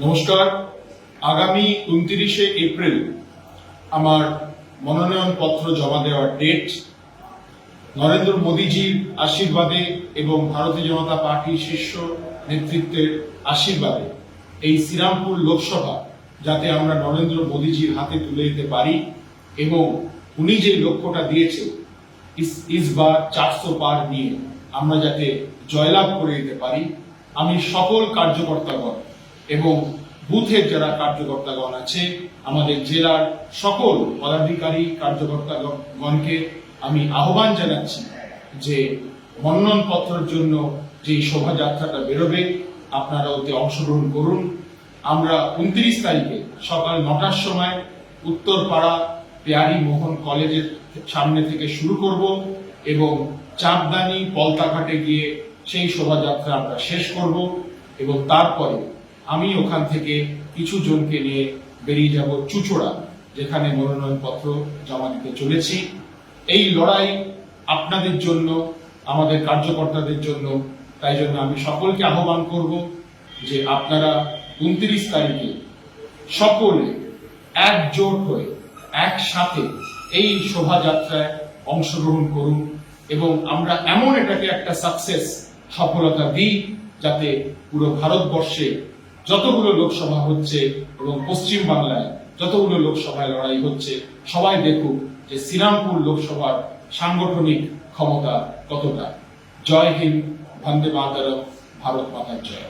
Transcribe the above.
নমস্কার। আগামী উনত্রিশে এপ্রিল আমার মনোনয়ন পত্র জমা দেওয়ার ডেট নরেন্দ্র মোদীজির আশীর্বাদে এবং ভারতীয় জনতা পার্টির শীর্ষ নেতৃত্বের আশীর্বাদে এই শ্রীরামপুর লোকসভা যাতে আমরা নরেন্দ্র মোদীজির হাতে তুলে দিতে পারি এবং উনি যে লক্ষ্যটা দিয়েছে ইস- ইসবার চারশো পার নিয়ে আমরা যাতে জয়লাভ করে দিতে পারি, আমি সকল কার্যকর্তাগণ এবং বুথের যারা কার্যকর্তাগণ আছে, আমাদের জেলার সকল পদাধিকারী কার্যকর্তাগণকে আমি আহ্বান জানাচ্ছি যে মনোনয়ন পত্রের জন্য যে শোভাযাত্রাটা বেরোবে আপনারা ওতে অংশগ্রহণ করুন। আমরা উনত্রিশ তারিখে সকাল নটার সময় উত্তরপাড়া পেয়ারি মোহন কলেজের সামনে থেকে শুরু করব এবং চাঁদদানি পলতাঘাটে গিয়ে সেই শোভাযাত্রা আমরা শেষ করব এবং তারপরে আমি ওখান থেকে কিছু জনকে নিয়ে বেরিয়ে যাব চুচড়া, যেখানে মনোনয়ন পত্র জমা দিতে চলেছি। এই লড়াই আপনাদের জন্য, আমাদের কার্যকর্তাদের জন্য। তাই জন্য আমি সকলকে আহ্বান করব যে আপনারা উনত্রিশ তারিখে সকলে একজোট হয়ে, একসাথে এই শোভাযাত্রায় অংশগ্রহণ করুন এবং আমরা এমন এটাকে একটা সাকসেস সফলতা দিই যাতে পুরো ভারতবর্ষে যতগুলো লোকসভা হচ্ছে এবং পশ্চিম বাংলায় যতগুলো লোকসভায় লড়াই হচ্ছে, সবাই দেখুক যে শ্রীরামপুর লোকসভার সাংগঠনিক ক্ষমতা কতটা। জয় হিন্দ, বন্দে মাতরম, ভারত মাতার জয়।